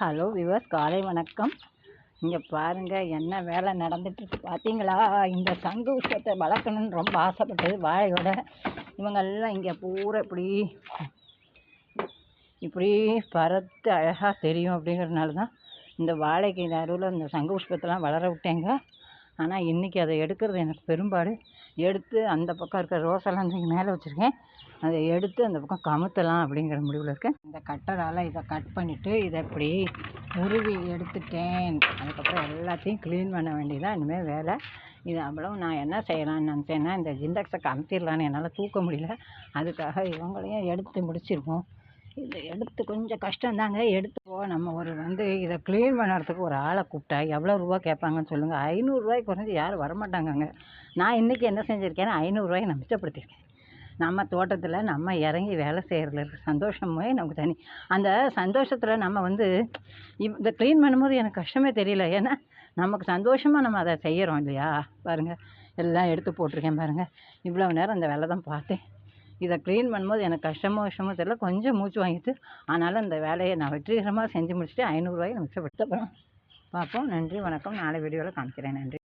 Hello viewers காலை வணக்கம். இங்கே பாருங்கள் என்ன வேலை நடந்துட்டுருக்கு. பார்த்தீங்களா இந்த சங்கு விஷயத்தை வளர்க்கணுன்னு ரொம்ப ஆசைப்பட்டது வாழையோட. இவங்கெல்லாம் இங்கே பூரா இப்படி இப்படி பறத்து அழகாக தெரியும் அப்படிங்கிறதுனால தான் இந்த வாழைக்கு நடுவில் இந்த சங்கு புஷ்பத்தெல்லாம் வளர விட்டேங்க. ஆனால் இன்றைக்கி அதை எடுக்கிறது எனக்கு பெரும்பாடு. எடுத்து அந்த பக்கம் இருக்கிற ரோஸெல்லாம் தூக்கி மேலே வச்சுருக்கேன். அதை எடுத்து அந்த பக்கம் கமுத்தலாம் அப்படிங்கிற முடிவில் இருக்கேன். இந்த கட்டரால் இதை கட் பண்ணிவிட்டு இதை இப்படி உருவி எடுத்துட்டேன். அதுக்கப்புறம் எல்லாத்தையும் க்ளீன் பண்ண வேண்டியதான் இனிமேல் வேலை. இது அவ்வளவு நான் என்ன செய்யலாம்னு நினச்சேன்னா இந்த ஜிண்டக்ஸை கமுத்திடலான்னு என்னால் தூக்க முடியல. அதுக்காக இவங்களையும் எடுத்து முடிச்சிருக்கோம். இதை எடுத்து கொஞ்சம் கஷ்டம்தாங்க. எடுத்து போ நம்ம ஒரு வந்து இதை க்ளீன் பண்ணுறதுக்கு ஒரு ஆளை கூப்பிட்டா எவ்வளோ ரூபா கேட்பாங்கன்னு சொல்லுங்கள் ஐநூறுரூவாய்க்கு குறைஞ்சி யாரும் வரமாட்டாங்கங்க. நான் இன்றைக்கி என்ன செஞ்சுருக்கேன்னா ஐநூறுரூவாயை நான் மிச்சப்படுத்தியிருக்கேன். நம்ம தோட்டத்தில் நம்ம இறங்கி வேலை செய்கிறதுல இருக்க சந்தோஷமே நமக்கு தனி. அந்த சந்தோஷத்தில் நம்ம வந்து இவ் இதை க்ளீன் பண்ணும்போது எனக்கு கஷ்டமே தெரியல. ஏன்னா நமக்கு சந்தோஷமாக நம்ம அதை செய்கிறோம் இல்லையா? பாருங்கள் எல்லாம் எடுத்து போட்டிருக்கேன் பாருங்கள் இவ்வளோ நேரம் அந்த வேலை தான் பார்த்தேன். இதை க்ளீன் பண்ணும்போது எனக்கு கஷ்டமோ விஷமோ தெரியல. கொஞ்சம் மூச்சு வாங்கிட்டு ஆனாலும் இந்த வேலையை நான் வெற்றிகரமாக செஞ்சு முடிச்சுட்டு ஐநூறுரூவாயை மிச்சப்படுத்த போகிறோம் பார்ப்போம். நன்றி வணக்கம். நாளை வீடியோவில் காமிக்கிறேன். நன்றி.